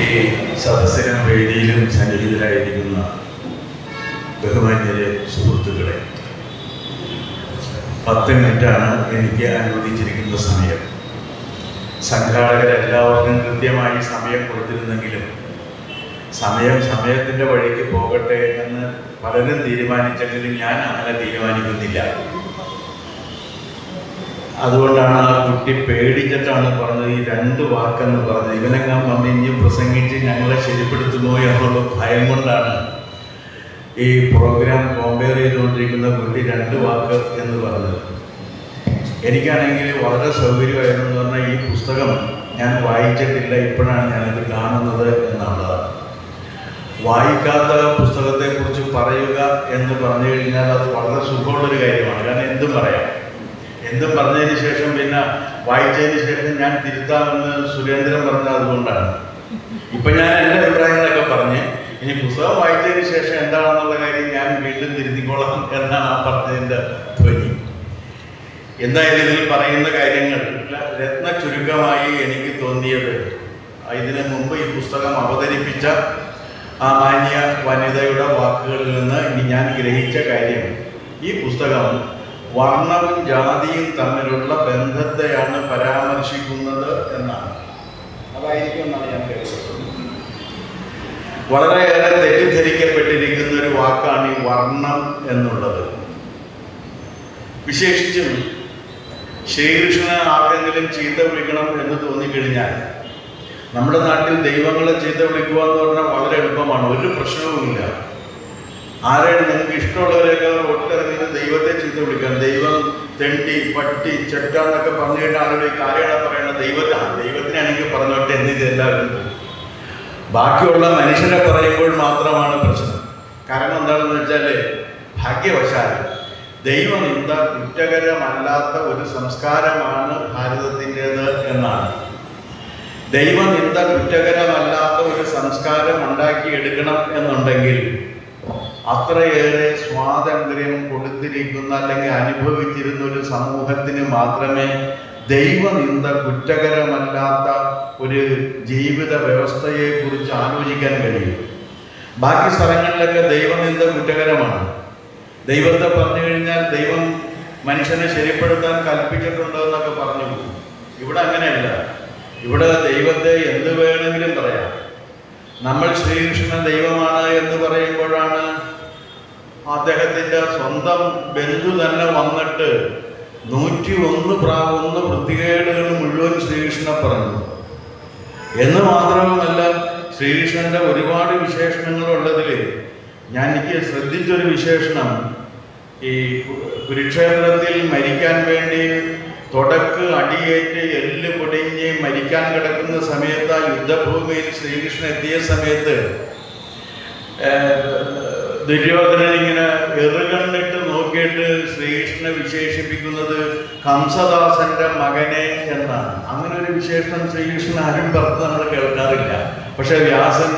ഈ സദസ്സിനും വേദിയിലും സന്നിഹിതരായിരിക്കുന്ന ബഹുമാന്യരെ സുഹൃത്തുക്കളെ പത്ത് മിനിറ്റാണ് എനിക്ക് അനുവദിച്ചിരിക്കുന്ന സമയം. സംഘാടകരെല്ലാവർക്കും കൃത്യമായി സമയം കൊടുത്തിരുന്നെങ്കിലും സമയം സമയത്തിന്റെ വഴിക്ക് പോകട്ടെ എന്ന് പലരും തീരുമാനിച്ചെങ്കിലും ഞാൻ അങ്ങനെ തീരുമാനിക്കുന്നില്ല. അതുകൊണ്ടാണ് ആ കുട്ടി പേടിച്ചിട്ടാണ് പറഞ്ഞത് ഈ രണ്ട് വാക്കെന്ന് പറഞ്ഞത്. ഇവനെങ്ങാൻ വന്ന് ഇനി പ്രസംഗിച്ച് ഞങ്ങളെ ശരിപ്പെടുത്തുമോ എന്നുള്ള ഭയം കൊണ്ടാണ് ഈ പ്രോഗ്രാം കോമ്പയർ ചെയ്തുകൊണ്ടിരിക്കുന്ന കുട്ടി രണ്ട് വാക്ക് എന്ന് പറഞ്ഞത്. എനിക്കാണെങ്കിൽ വളരെ സൗകര്യമായിരുന്നു എന്ന് പറഞ്ഞാൽ ഈ പുസ്തകം ഞാൻ വായിച്ചിട്ടില്ല ഇപ്പോഴാണ് ഞാനിത് കാണുന്നത് എന്നുള്ളതാണ്. വായിക്കാത്ത പുസ്തകത്തെക്കുറിച്ച് പറയുക എന്ന് പറഞ്ഞു കഴിഞ്ഞാൽ അത് വളരെ സുഖമുള്ളൊരു കാര്യമാണ്. കാരണം എന്തും പറയാം? എന്തും പറഞ്ഞതിന് ശേഷം പിന്നെ വായിച്ചതിന് ശേഷം ഞാൻ തിരുത്താമെന്ന് സുരേന്ദ്രൻ പറഞ്ഞത് അതുകൊണ്ടാണ്. ഇപ്പൊ ഞാൻ എന്റെ അഭിപ്രായങ്ങളൊക്കെ പറഞ്ഞ് ഇനി പുസ്തകം വായിച്ചതിന് ശേഷം എന്താണെന്നുള്ള കാര്യം ഞാൻ വീണ്ടും തിരുത്തിക്കോളാം എന്നാണ് ആ പറഞ്ഞതിന്റെ ധ്വനി. എന്തായാലും ഇതിൽ പറയുന്ന കാര്യങ്ങൾ രത്ന ചുരുക്കമായി എനിക്ക് തോന്നിയത്. ഇതിനു മുമ്പ് ഈ പുസ്തകം അവതരിപ്പിച്ച ആ മാന്യ വനിതയുടെ വാക്കുകളിൽ നിന്ന് ഇനി ഞാൻ ഗ്രഹിച്ച കാര്യം ഈ പുസ്തകം വർണവും ജാതിയും തമ്മിലുള്ള ബന്ധത്തെയാണ് പരാമർശിക്കുന്നത് എന്നാണ്. അതായിരിക്കും എന്നാണ് ഞാൻ വളരെയേറെ തെറ്റിദ്ധരിക്കപ്പെട്ടിരിക്കുന്ന ഒരു വാക്കാണ് ഈ വർണം എന്നുള്ളത്. വിശേഷിച്ചും ശ്രീകൃഷ്ണനെ ആർക്കെങ്കിലും ചീത്ത വിളിക്കണം എന്ന് തോന്നിക്കഴിഞ്ഞാൽ നമ്മുടെ നാട്ടിൽ ദൈവങ്ങളെ ചീത്ത വിളിക്കുക എന്ന് പറഞ്ഞാൽ വളരെ എളുപ്പമാണ്. ഒരു പ്രശ്നവുമില്ല. ആരെയാണ് നിങ്ങൾക്ക് ഇഷ്ടമുള്ളവരെയൊക്കെ ഒട്ടിറങ്ങി ദൈവത്തെ ചീത്ത വിളിക്കാം ദൈവം തെണ്ടി പട്ടി ചെട്ട എന്നൊക്കെ പറഞ്ഞു കഴിഞ്ഞാൽ ആളുകൾ ആരെയാണ് പറയുന്നത് ദൈവത്താണ് ദൈവത്തിനാണെങ്കിൽ പറഞ്ഞോട്ടെ എന്നിത് എല്ലാവരും. ബാക്കിയുള്ള മനുഷ്യരെ പറയുമ്പോൾ മാത്രമാണ് പ്രശ്നം. കാരണം എന്താണെന്ന് വെച്ചാൽ ഭാഗ്യവശാൽ ദൈവം എന്താ കുറ്റകരമല്ലാത്ത ഒരു സംസ്കാരമാണ് ഭാരതത്തിന്റെത് എന്നാണ്. ദൈവം എന്താ കുറ്റകരമല്ലാത്ത ഒരു സംസ്കാരം ഉണ്ടാക്കിയെടുക്കണം എന്നുണ്ടെങ്കിൽ അത്രയേറെ സ്വാതന്ത്ര്യം കൊടുത്തിരിക്കുന്ന അല്ലെങ്കിൽ അനുഭവിച്ചിരുന്ന ഒരു സമൂഹത്തിന് മാത്രമേ ദൈവനിന്ദ കുറ്റകരമല്ലാത്ത ഒരു ജീവിത വ്യവസ്ഥയെ കുറിച്ച് ആലോചിക്കാൻ കഴിയൂ. ബാക്കി സ്ഥലങ്ങളിലൊക്കെ ദൈവനിന്ദ കുറ്റകരമാണ്. ദൈവത്തെ പറഞ്ഞു കഴിഞ്ഞാൽ ദൈവം മനുഷ്യനെ ശരിപ്പെടുത്താൻ കൽപ്പിച്ചിട്ടുണ്ടോ എന്നൊക്കെ പറഞ്ഞു പോകും. ഇവിടെ അങ്ങനെയല്ല. ഇവിടെ ദൈവത്തെ എന്ത് വേണമെങ്കിലും പറയാം. നമ്മൾ ശ്രീകൃഷ്ണൻ ദൈവമാണ് എന്ന് പറയുമ്പോഴാണ് അദ്ദേഹത്തിന്റെ സ്വന്തം ബന്ധു തന്നെ വന്നിട്ട് നൂറ്റി ഒന്ന് പ്രാവുന്ന വൃത്തികേടുകൾ മുഴുവൻ ശ്രീകൃഷ്ണനെ പറഞ്ഞു. എന്ന് മാത്രവുമല്ല ശ്രീകൃഷ്ണന്റെ ഒരുപാട് വിശേഷണങ്ങളുള്ളതിൽ ഞാൻ എനിക്ക് ശ്രദ്ധിച്ചൊരു വിശേഷണം. ഈ കുരുക്ഷേത്രത്തിൽ മരിക്കാൻ വേണ്ടി തുടക്ക് അടിയേറ്റ് എല്ല് പൊടിഞ്ഞ് മരിക്കാൻ കിടക്കുന്ന സമയത്ത് ആ യുദ്ധഭൂമിയിൽ ശ്രീകൃഷ്ണൻ എത്തിയ സമയത്ത് ദുര്യോധനൻ ഇങ്ങനെ എറുകണ്ണിട്ട് നോക്കിയിട്ട് ശ്രീകൃഷ്ണനെ വിശേഷിപ്പിക്കുന്നത് കംസദാസന്റെ മകനെ എന്നാണ്. അങ്ങനെ ഒരു വിശേഷം ശ്രീകൃഷ്ണൻ ആരും പറഞ്ഞ് നമ്മൾ കേൾക്കാറില്ല. പക്ഷെ വ്യാസൻ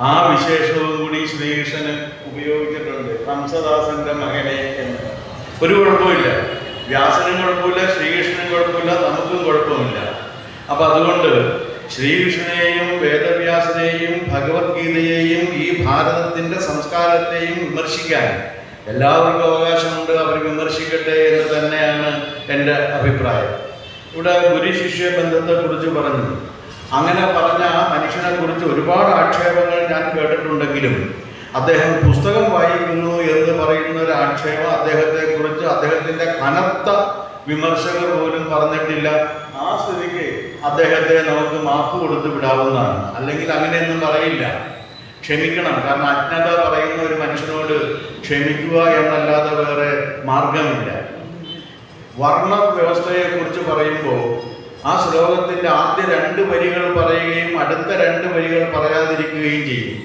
ആ വിശേഷവും കൂടി ശ്രീകൃഷ്ണന് ഉപയോഗിച്ചിട്ടുണ്ട്. കംസദാസന്റെ മകനെ എന്ന്. ഒരു കുഴപ്പമില്ല വ്യാസനും കുഴപ്പമില്ല ശ്രീകൃഷ്ണനും കുഴപ്പമില്ല നമുക്കും കുഴപ്പമില്ല. അപ്പൊ അതുകൊണ്ട് ശ്രീകൃഷ്ണനെയും വേദവ്യാസനെയും ഭഗവത്ഗീതയെയും ഈ ഭാരതത്തിന്റെ സംസ്കാരത്തെയും വിമർശിക്കാൻ എല്ലാവർക്കും അവകാശമുണ്ട് അവർ വിമർശിക്കട്ടെ എന്ന് തന്നെയാണ് എന്റെ അഭിപ്രായം. ഇവിടെ ഗുരു ശിഷ്യ ബന്ധത്തെക്കുറിച്ച് പറഞ്ഞു. അങ്ങനെ പറഞ്ഞ ആ മനുഷ്യനെ കുറിച്ച് ഒരുപാട് ആക്ഷേപങ്ങൾ ഞാൻ കേട്ടിട്ടുണ്ടെങ്കിലും അദ്ദേഹം പുസ്തകം വായിക്കുന്നു എന്ന് പറയുന്ന ഒരു ആക്ഷേപം അദ്ദേഹത്തെ കുറിച്ച് അദ്ദേഹത്തിന്റെ കനത്ത വിമർശകർ പോലും പറഞ്ഞിട്ടില്ല. ആ സ്ഥിതിക്ക് അദ്ദേഹത്തെ നമുക്ക് മാപ്പ് കൊടുത്ത് വിടാവുന്നതാണ്. അല്ലെങ്കിൽ അങ്ങനെയൊന്നും പറയില്ല. ക്ഷമിക്കണം. കാരണം അജ്ഞത പറയുന്ന ഒരു മനുഷ്യനോട് ക്ഷമിക്കുക എന്നല്ലാതെ വേറെ മാർഗമില്ല. വർണ വ്യവസ്ഥയെക്കുറിച്ച് പറയുമ്പോൾ ആ ശ്ലോകത്തിന്റെ ആദ്യ രണ്ട് വരികൾ പറയുകയും അടുത്ത രണ്ട് വരികൾ പറയാതിരിക്കുകയും ചെയ്യും.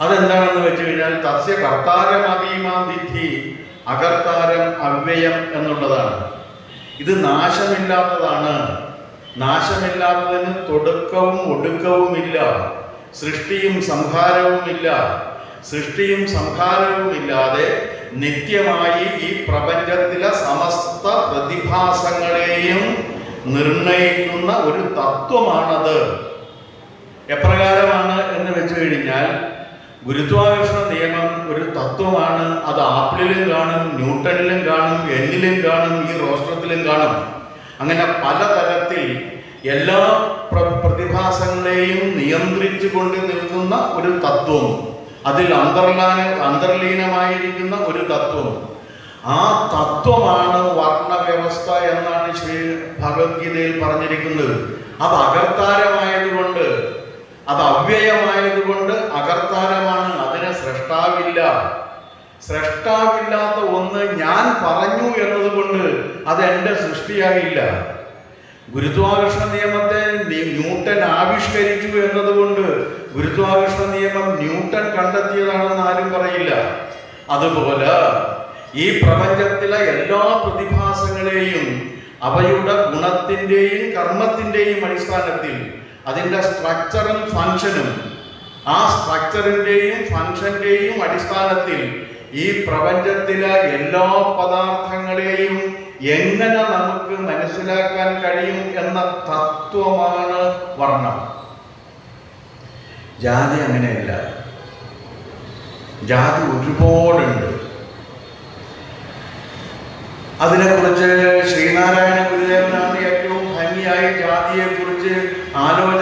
അതെന്താണെന്ന് വെച്ച് കഴിഞ്ഞാൽ തസ്യ കർത്താരം അഭീമാ വിധി അകർത്താരം അവ്യയം എന്നുള്ളതാണ്. ഇത് നാശമില്ലാത്തതാണ്. നാശമില്ലാത്തതിന് തുടക്കവും ഒടുക്കവുമില്ല. സൃഷ്ടിയും സംഹാരവുമില്ല. സൃഷ്ടിയും സംഹാരവും ഇല്ലാതെ നിത്യമായി ഈ പ്രപഞ്ചത്തിലെ സമസ്ത പ്രതിഭാസങ്ങളെയും നിർണയിക്കുന്ന ഒരു തത്വമാണത്. എപ്രകാരമാണ് എന്ന് വെച്ചു കഴിഞ്ഞാൽ ഗുരുത്വാകർഷണ നിയമം ഒരു തത്വമാണ്. അത് ആപ്പിളിലും കാണും ന്യൂട്ടണിലും കാണും എന്നിലും കാണും ഈ റോസ്ട്രത്തിലും കാണും. അങ്ങനെ പലതരത്തിൽ എല്ലാ പ്രതിഭാസങ്ങളെയും നിയന്ത്രിച്ചു കൊണ്ട് നിൽക്കുന്ന ഒരു തത്വം. അതിൽ അന്തർലാന അന്തർലീനമായിരിക്കുന്ന ഒരു തത്വം. ആ തത്വമാണ് വർണവ്യവസ്ഥ എന്നാണ് ശ്രീ ഭഗവത്ഗീതയിൽ പറഞ്ഞിരിക്കുന്നത്. അത് അകർത്താരമായതുകൊണ്ട് അത് അവ്യയമായതുകൊണ്ട് അകർത്താരമാണ് അതിന് സൃഷ്ടാവില്ല സൃഷ്ടാവില്ലാത്ത ഒന്ന് ഞാൻ പറഞ്ഞു എന്നതുകൊണ്ട് അത് എന്റെ സൃഷ്ടിയായില്ല. ഗുരുത്വാകർഷണ നിയമത്തെ ന്യൂട്ടൻ ആവിഷ്കരിച്ചു എന്നതുകൊണ്ട് ഗുരുത്വാകർഷണ നിയമം ന്യൂട്ടൻ കണ്ടെത്തിയതാണെന്ന് ആരും പറയില്ല. അതുപോലെ ഈ പ്രപഞ്ചത്തിലെ എല്ലാ പ്രതിഭാസങ്ങളെയും അവയുടെ ഗുണത്തിന്റെയും കർമ്മത്തിന്റെയും അടിസ്ഥാനത്തിൽ അതിന്റെ സ്ട്രക്ചറും ഫങ്ഷനും ആ സ്ട്രക്ചറിന്റെയും ഫങ്ഷന്റെയും അടിസ്ഥാനത്തിൽ ഈ പ്രപഞ്ചത്തിലെ എല്ലാ പദാർത്ഥങ്ങളെയും എങ്ങനെ നമുക്ക് മനസ്സിലാക്കാൻ കഴിയും എന്ന തത്വമാണ് വർണം. ജാതി അങ്ങനെയല്ല. ജാതി ഒരുപാടുണ്ട് അതിനെക്കുറിച്ച് ശ്രീനാരായണ ഗുരുദേവനാണ് ഏറ്റവും ഭംഗിയായി ജാതിയെക്കുറിച്ച് ആലോചന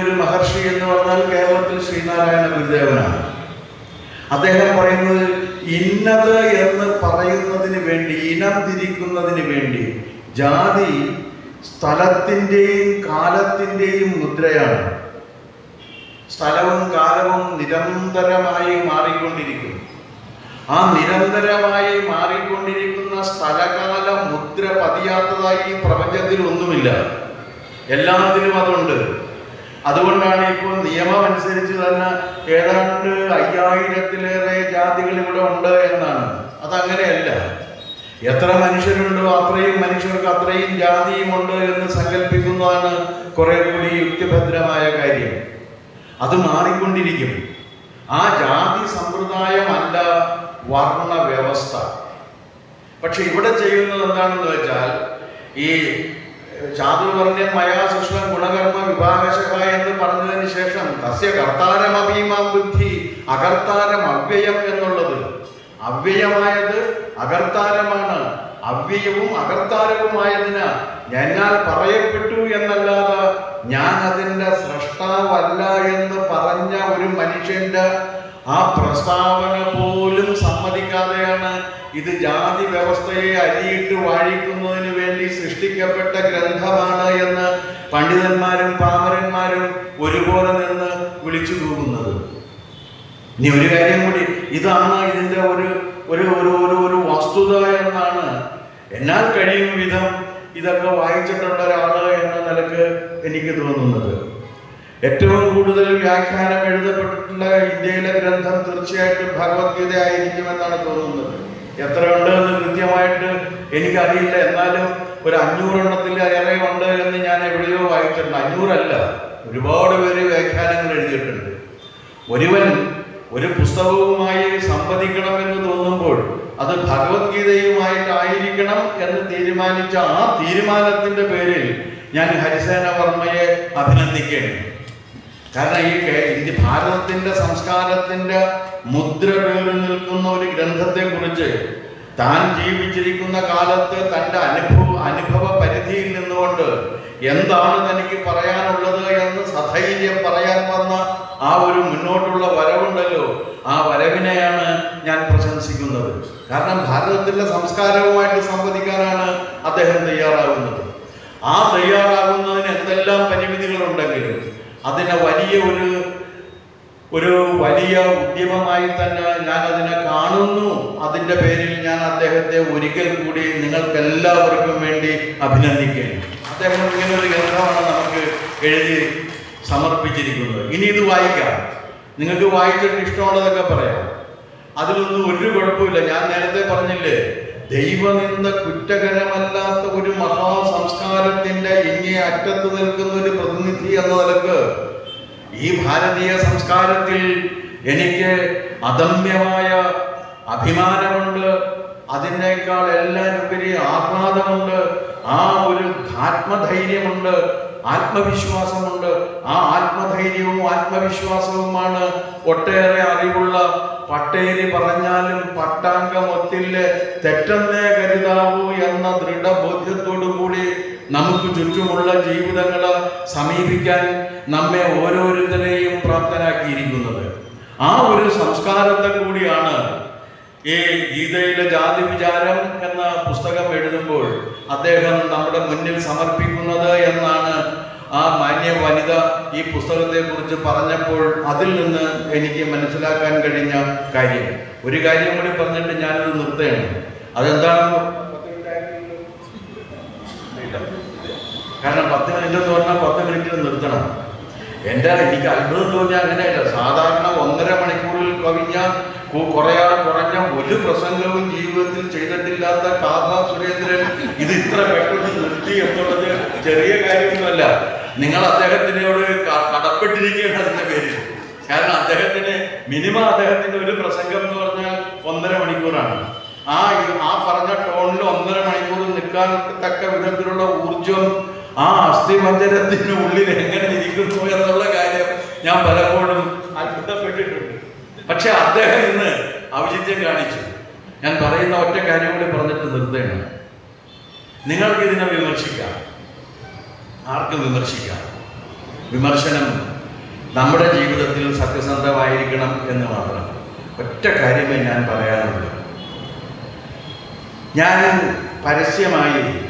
വലിയൊരു മഹർഷി എന്ന് പറഞ്ഞാൽ കേരളത്തിൽ ശ്രീനാരായണ ഗുരുദേവനാണ്. അദ്ദേഹം പറയുന്നത് ഇന്നത് എന്ന് പറയുന്നതിന് വേണ്ടി ഇനം തിരിക്കുന്നതിന് വേണ്ടി ജാതി സ്ഥലത്തിന്റെയും കാലത്തിന്റെയും മുദ്രയാണ്. സ്ഥലവും കാലവും നിരന്തരമായി മാറിക്കൊണ്ടിരിക്കുന്നു. ആ നിരന്തരമായി മാറിക്കൊണ്ടിരിക്കുന്ന സ്ഥലകാല മുദ്ര പതിയാത്തതായി ഈ പ്രപഞ്ചത്തിൽ ഒന്നുമില്ല. എല്ലാത്തിലും അതുണ്ട്. അതുകൊണ്ടാണ് ഇപ്പോൾ നിയമം അനുസരിച്ച് തന്നെ ഏതാണ്ട് അയ്യായിരത്തിലേറെ ജാതികൾ ഇവിടെ ഉണ്ട് എന്നാണ്. അതങ്ങനെയല്ല. എത്ര മനുഷ്യരുണ്ടോ അത്രയും മനുഷ്യർക്ക് അത്രയും ജാതിയും ഉണ്ട് എന്ന് സങ്കല്പിക്കുന്നതാണ് കുറെ കൂടി യുക്തിഭദ്രമായ കാര്യം. അത് മാറിക്കൊണ്ടിരിക്കും. ആ ജാതി സമ്പ്രദായമല്ല വർണ വ്യവസ്ഥ പക്ഷെ ഇവിടെ ചെയ്യുന്നത് എന്താണെന്ന് വെച്ചാൽ ഈ ചാതുർവർണ്യം മയാ സൃഷ്ടം ഗുണകർമ്മ വിഭാഗശക എന്ന് പറഞ്ഞതിന് ശേഷം തസ്യ കർത്താരമഭീമാം ബുദ്ധി അകർത്താരം അവ്യയം എന്നുള്ളത്. അവ്യയമായത് അകർത്താരമാണ്. അവ്യയവും അകർത്താരവുമായതിന് എന്നാൽ പറയപ്പെട്ടു എന്നല്ലാതെ ഞാൻ അതിന്റെ സൃഷ്ടാവല്ല എന്ന് പറഞ്ഞ ഒരു മനുഷ്യന്റെ ആ പ്രസ്താവന പോലും ഇത് ജാതി വ്യവസ്ഥയെ അരിയിട്ട് വാഴിക്കുന്നതിന് വേണ്ടി സൃഷ്ടിക്കപ്പെട്ട ഗ്രന്ഥമാണ് എന്ന് പണ്ഡിതന്മാരും പാമരന്മാരും ഒരുപോലെ നിന്ന് വിളിച്ചു പോകുന്നത് ഇനി ഒരു കാര്യം കൂടി ഇതാണ് ഇതിന്റെ ഒരു ഒരു ഒരു ഒരു ഒരു വസ്തുത എന്നാണ്. എന്നാൽ കഴിയും വിധം ഇതൊക്കെ വായിച്ചിട്ടുള്ള ഒരാൾ എന്ന നിലയ്ക്ക് എനിക്ക് തോന്നുന്നത്. ഏറ്റവും കൂടുതൽ വ്യാഖ്യാനം എഴുതപ്പെട്ടിട്ടുള്ള ഇന്ത്യയിലെ ഗ്രന്ഥം തീർച്ചയായിട്ടും ഭഗവത്ഗീത ആയിരിക്കുമെന്നാണ് തോന്നുന്നത്. എത്ര ഉണ്ട് എന്ന് കൃത്യമായിട്ട് എനിക്കറിയില്ല. എന്നാലും ഒരു അഞ്ഞൂറെണ്ണത്തിൽ ഏറെ ഉണ്ട് എന്ന് ഞാൻ എവിടെയോ വായിച്ചിട്ടുണ്ട്. അഞ്ഞൂറല്ല ഒരുപാട് പേര് വ്യാഖ്യാനങ്ങൾ എഴുതിയിട്ടുണ്ട്. ഒരുവൻ ഒരു പുസ്തകവുമായി സംവദിക്കണമെന്ന് തോന്നുമ്പോൾ അത് ഭഗവത്ഗീതയുമായിട്ടായിരിക്കണം എന്ന് തീരുമാനിച്ച ആ തീരുമാനത്തിന്റെ പേരിൽ ഞാൻ ഹരിസേന വർമ്മയെ അഭിനന്ദിക്കുകയാണ് കാരണം ഈ ഇന്ത്യ ഭാരതത്തിന്റെ സംസ്കാരത്തിന്റെ മുദ്ര പേരിൽ നിൽക്കുന്ന ഒരു ഗ്രന്ഥത്തെ കുറിച്ച് താൻ ജീവിച്ചിരിക്കുന്ന കാലത്ത് തന്റെ അനുഭവ അനുഭവ പരിധിയിൽ നിന്നുകൊണ്ട് എന്താണ് തനിക്ക് പറയാനുള്ളത് എന്ന് സധൈര്യം പറയാൻ വന്ന ആ ഒരു മുന്നോട്ടുള്ള വരവുണ്ടല്ലോ. ആ വരവിനെയാണ് ഞാൻ പ്രശംസിക്കുന്നത്. കാരണം ഭാരതത്തിന്റെ സംസ്കാരവുമായിട്ട് സംവദിക്കാനാണ് അദ്ദേഹം തയ്യാറാകുന്നത്. ആ തയ്യാറാകുന്നതിന് എന്തെല്ലാം പരിമിതികളുണ്ടെങ്കിലും അതിനെ വലിയ ഒരു ഒരു വലിയ ഉദ്യമമായി തന്നെ ഞാൻ അതിനെ കാണുന്നു. അതിന്റെ പേരിൽ ഞാൻ അദ്ദേഹത്തെ ഒരിക്കൽ കൂടി നിങ്ങൾക്ക് എല്ലാവർക്കും വേണ്ടി അഭിനന്ദിക്കുകയാണ് അദ്ദേഹം ഇങ്ങനെ ഒരു ഗ്രന്ഥമാണ് നമുക്ക് എഴുതി സമർപ്പിച്ചിരിക്കുന്നത്. ഇനി ഇത് വായിക്കാം. നിങ്ങൾക്ക് വായിച്ചിട്ട് ഇഷ്ടമുള്ളതൊക്കെ പറയാം. അതിലൊന്നും ഒരു കുഴപ്പമില്ല. ഞാൻ നേരത്തെ പറഞ്ഞില്ലേ? ദൈവനിന്ദ കുറ്റകരമല്ലാത്ത ഒരു മഹാസംസ്കാരത്തിന്റെ ഇങ്ങേ അറ്റത്ത് നിൽക്കുന്ന ഒരു പ്രതിനിധി എന്ന നിലയ്ക്ക് ഈ ഭാരതീയ സംസ്കാരത്തിൽ എനിക്ക് അദമ്യമായ അഭിമാനമുണ്ട്. അതിനേക്കാൾ എല്ലാം ഉപരി ആഹ്ലാദമുണ്ട്. ആ ഒരു ആത്മധൈര്യമുണ്ട് ആത്മവിശ്വാസമുണ്ട്. ആ ആത്മധൈര്യവും ആത്മവിശ്വാസവുമാണ് ഒട്ടേറെ അറിവുള്ള പട്ടേരി പറഞ്ഞാലും പട്ടാങ്കമൊത്തിൽ തെറ്റെന്നേ കരുതാവൂ എന്ന ദൃഢബോധ്യത്തോടുകൂടി നമുക്ക് ചുറ്റുമുള്ള ജീവിതങ്ങൾ സമീപിക്കാൻ നമ്മെ ഓരോരുത്തരെയും പ്രാപ്തരാക്കിയിരിക്കുന്നത്. ആ ഒരു സംസ്കാരത്തെ കൂടിയാണ് ഈ ഗീതയിലെ ജാതി വിചാരം എന്ന പുസ്തകം എഴുതുമ്പോൾ അദ്ദേഹം നമ്മുടെ മുന്നിൽ സമർപ്പിക്കുന്നത് എന്നാണ് ആ മാന്യ വനിത ഈ പുസ്തകത്തെ കുറിച്ച് പറഞ്ഞപ്പോൾ അതിൽ നിന്ന് എനിക്ക് മനസ്സിലാക്കാൻ കഴിഞ്ഞ കാര്യം. ഒരു കാര്യം കൂടി പറഞ്ഞിട്ട് ഞാനത് നിർത്തുകയാണ്. അതെന്താണെന്ന് ഇല്ല. കാരണം പത്ത് മിനിറ്റ് എന്ന് പറഞ്ഞാൽ പത്ത് മിനിറ്റിൽ നിർത്തണം. എന്റെ എനിക്ക് അത്ഭുതം തോന്നിയ അങ്ങനെയല്ല. സാധാരണ ഒന്നര മണിക്കൂറിൽ കവിഞ്ഞ കുറയാ കുറഞ്ഞ ഒരു പ്രസംഗവും ജീവിതത്തിൽ ചെയ്തിട്ടില്ലാത്ത കാഥ സുരേന്ദ്രൻ ഇത് ഇത്ര പെട്ടെന്ന് നിർത്തി എന്നുള്ളത് ചെറിയ കാര്യമൊന്നുമല്ല. നിങ്ങൾ അദ്ദേഹത്തിനോട് കടപ്പെട്ടിരിക്കുകയാണ് അതിന്റെ പേരിൽ. കാരണം അദ്ദേഹത്തിന് മിനിമം അദ്ദേഹത്തിന്റെ ഒരു പ്രസംഗം എന്ന് പറഞ്ഞാൽ ഒന്നര മണിക്കൂറാണ്. ആ ആ പറഞ്ഞ ടോണിൽ ഒന്നര മണിക്കൂർ നിൽക്കാൻ തക്ക വിധത്തിലുള്ള ഊർജം ആ അസ്ഥിമഞ്ജരത്തിന് ഉള്ളിൽ എങ്ങനെ ഇരിക്കുന്നു എന്നുള്ള കാര്യം ഞാൻ പലപ്പോഴും അത്ഭുതപ്പെട്ടിട്ടുണ്ട്. പക്ഷെ അദ്ദേഹം ഇന്ന് ഔചിത്യം കാണിച്ചു. ഞാൻ പറയുന്ന ഒറ്റ കാര്യം കൂടി പറഞ്ഞിട്ട് നിർത്തുകയാണ് നിങ്ങൾക്ക് ഇതിനെ വിമർശിക്കാം. ആർക്കും വിമർശിക്കാം? വിമർശനം നമ്മുടെ ജീവിതത്തിൽ സത്യസന്ധമായിരിക്കണം എന്ന് മാത്രം. ഒറ്റ കാര്യമേ ഞാൻ പറയാനുള്ളൂ. ഞാൻ പരസ്യമായി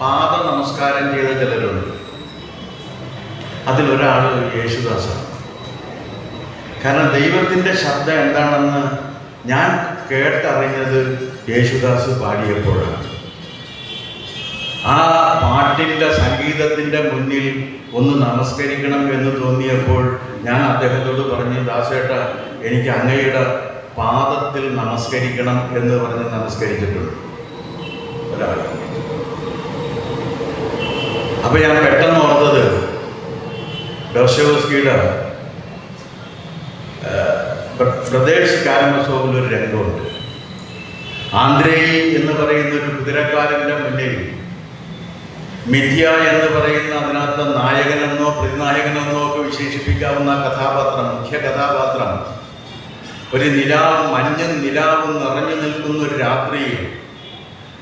പാദ നമസ്കാരം ചെയ്ത ചിലരുണ്ട്. അതിലൊരാൾ യേശുദാസാണ്. കാരണം ദൈവത്തിന്റെ ശബ്ദം എന്താണെന്ന് ഞാൻ കേട്ടറിഞ്ഞത് യേശുദാസ് പാടിയപ്പോഴാണ്. ആ പാട്ടിന്റെ സംഗീതത്തിന്റെ മുന്നിൽ ഒന്ന് നമസ്കരിക്കണം എന്ന് തോന്നിയപ്പോൾ ഞാൻ അദ്ദേഹത്തോട് പറഞ്ഞു ദാസേട്ട എനിക്ക് അങ്ങയുടെ പാദത്തിൽ നമസ്കരിക്കണം എന്ന് പറഞ്ഞ് നമസ്കരിച്ചിട്ടുണ്ട്. ഒരാൾ. അപ്പൊ ഞാൻ പെട്ടെന്ന് ഓർത്തത് പ്രദേശ് കാരമസോവിൽ ഒരു രംഗമുണ്ട്. ആന്ധ്രേയി എന്ന് പറയുന്ന ഒരു കുതിരക്കാരന്റെ മുന്നിൽ മിഥ്യ എന്ന് പറയുന്ന അതിനകത്ത് നായകനെന്നോ പ്രതിനായകനെന്നോ ഒക്കെ വിശേഷിപ്പിക്കാവുന്ന കഥാപാത്രം മുഖ്യ കഥാപാത്രം ഒരു നിലാവ് മഞ്ഞും നിലാവും നിറഞ്ഞു നിൽക്കുന്ന ഒരു രാത്രിയിൽ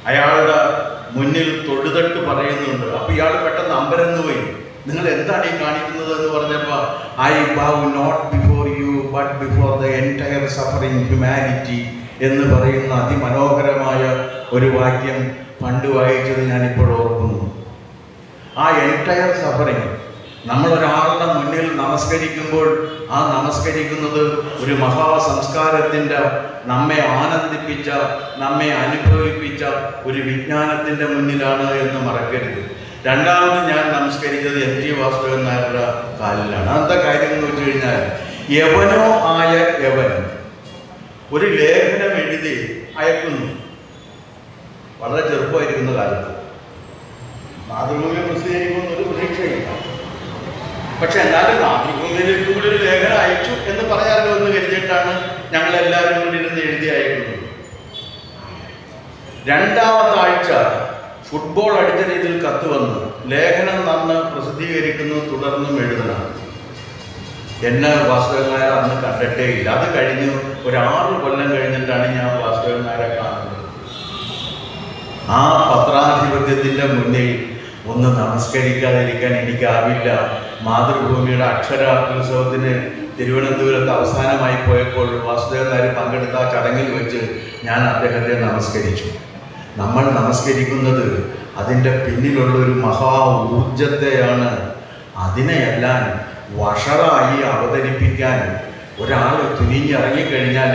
അയാളുടെ മുന്നിൽ തൊടുതട്ട് പറയുന്നുണ്ട്. അപ്പൊ ഇയാൾ പെട്ടെന്ന് അമ്പരന്ന് പോയി. നിങ്ങൾ എന്താണ് ഈ കാണിക്കുന്നത്? എന്ന് പറഞ്ഞപ്പോൾ I bow not before you but before the entire suffering humanity എന്ന് പറയുന്ന അതിമനോഹരമായ ഒരു വാക്യം പണ്ട് വായിച്ചത് ഞാനിപ്പോൾ ഓർക്കുന്നു. ആ എന്റയർ സഫറിങ് നമ്മൾ ഒരാളുടെ മുന്നിൽ നമസ്കരിക്കുമ്പോൾ ആ നമസ്കരിക്കുന്നത് ഒരു മഹാസംസ്കാരത്തിന്റെ നമ്മെ ആനന്ദിപ്പിച്ച നമ്മെ അനുഭവിപ്പിച്ച ഒരു വിജ്ഞാനത്തിന്റെ മുന്നിലാണ് എന്ന് മറക്കരുത്. രണ്ടാമത് ഞാൻ നമസ്കരിച്ചത് എം ടി വാസുദേവൻ നായരുടെ കാലിലാണ്. അന്നത്തെ കാര്യം എന്ന് വെച്ച് കഴിഞ്ഞാൽ യവനോ ആയ യവൻ. ഒരു ലേഖനം എഴുതി അയക്കുന്നു. വളരെ ചെറുപ്പമായിരിക്കുന്ന കാലത്ത്. മാതൃഭൂമി പ്രസിദ്ധീകരിക്കുന്ന ഒരു പക്ഷെ എന്നാലും മാതൃഭൂമിയിലേക്ക് കൂടി ഒരു ലേഖനം അയച്ചു എന്ന് പറയാമല്ലോ എന്ന് കരുതിയിട്ടാണ് ഞങ്ങൾ എല്ലാവരും കൂടി ഇരുന്ന് എഴുതി അയക്കുന്നത്. രണ്ടാമത്തെ ആഴ്ച ഫുട്ബോൾ അടിച്ച രീതിയിൽ കത്ത് വന്നു ലേഖനം നന്ന് പ്രസിദ്ധീകരിക്കുന്നു തുടർന്നും എഴുതണം എന്നെ വാസുദേവൻ നായർ അന്ന് കണ്ടിട്ടേ ഇല്ല അത് കഴിഞ്ഞു ഒരു ആറ് കൊല്ലം കഴിഞ്ഞിട്ടാണ് ഞാൻ വാസുദേവൻ നായരെ കാണുന്നത്. ആ പത്രാധിപത്യത്തിന്റെ മുന്നിൽ ഒന്ന് നമസ്കരിക്കാതിരിക്കാൻ എനിക്കാവില്ല. മാതൃഭൂമിയുടെ അക്ഷര ഉത്സവത്തിന് തിരുവനന്തപുരത്ത് അവസാനമായി പോയപ്പോൾ വാസുദേവൻ നായർ പങ്കെടുത്ത ചടങ്ങിൽ വെച്ച് ഞാൻ അദ്ദേഹത്തെ നമസ്കരിച്ചു. നമ്മൾ നമസ്കരിക്കുന്നത് അതിന്റെ പിന്നിലുള്ള ഒരു മഹാ ഊർജത്തെയാണ് അതിനെയെല്ലാം വഷറായി അവതരിപ്പിക്കാൻ ഒരാൾ തുനിഞ്ഞിറങ്ങിക്കഴിഞ്ഞാൽ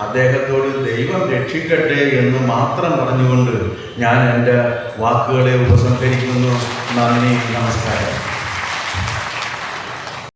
അദ്ദേഹത്തോട് ദൈവം രക്ഷിക്കട്ടെ എന്ന് മാത്രം പറഞ്ഞുകൊണ്ട് ഞാൻ എന്റെ വാക്കുകളെ ഉപസംഹരിക്കുന്നു. നന്ദി നമസ്കാരം.